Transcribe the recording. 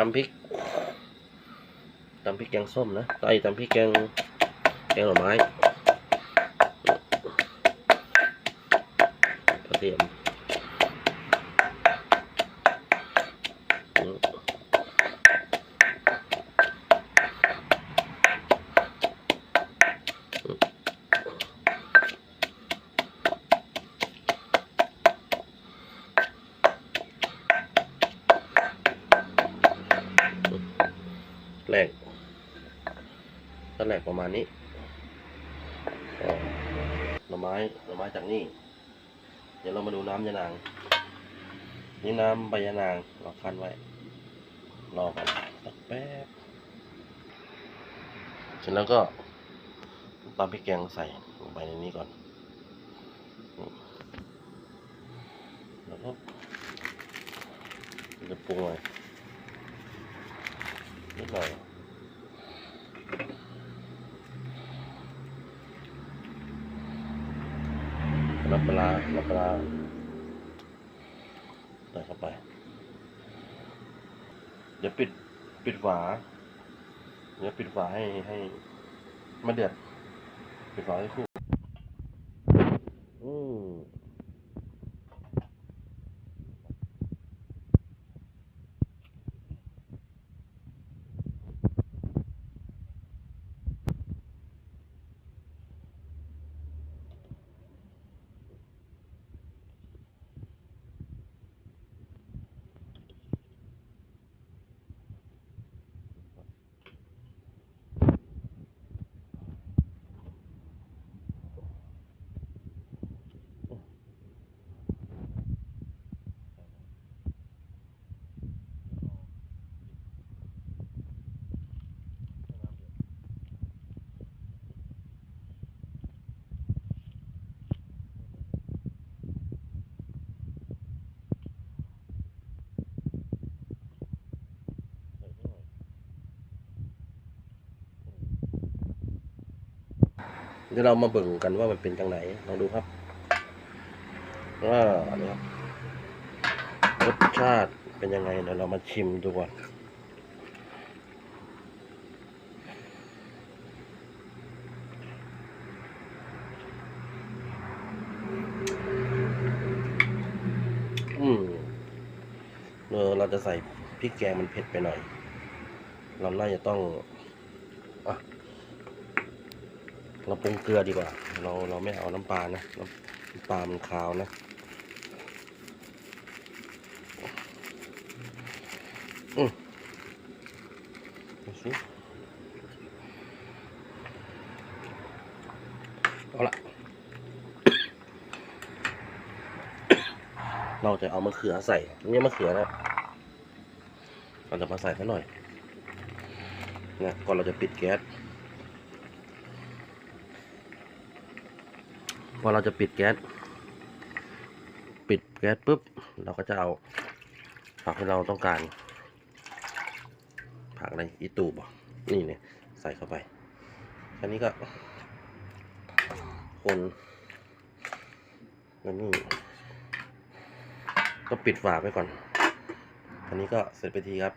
ตำพริกตำพริกแกงส้มนะไอ้ตำพริกแกงแกงหน่อไม้กระเทียมอืม แรกก็แรกประมาณนี้หน่อไม้หน่อไม้จากนี่ เดี๋ยวเรามาดูน้ำยานาง นี่น้ำใบยานางเราคั้นไว้ รอกันสักแป๊บเสร็จแล้วก็ตามพริกแกงใส่ลงไปในนี้ก่อน แล้วก็จะปรุงหน่อย นิดหน่อยน้ำปลาร้าน้ำปลาร้าใส่เข้าไป เดี๋ยวปิดปิดฝา เดี๋ยวปิดฝาให้ให้มาเดือดปิดฝาให้คู่อืม เดี๋ยวเรามาเบิ่งกันว่ามันเป็นจังไหนลองดูครับว่าเนี่ยรสชาติเป็นยังไงเดี๋ยวเรามาชิมดูก่อนอืมเออเราจะใส่พริกแกงมันเผ็ดไปหน่อย เราน่าจะต้องอะ เราปรุงเกลือดีกว่า เราเราไม่เอาน้ำปลานะน้ำปลามันคาวนะอืมดูสิเอาละเราจะเอามะเขือใส่นี่มะเขือนะเราจะมาใส่ซะหน่อยนะก่อนเราจะปิดแก๊ส พอเราจะปิดแก๊ส ปิดแก๊สปุ๊บ เราก็จะเอาผักที่เราต้องการ ผักอะไรอีตูบอะนี่เนี่ยใส่เข้าไปอันนี้ก็คนแล้วนี่ก็ปิดฝาไปก่อนอันนี้ก็เสร็จไปทีครับ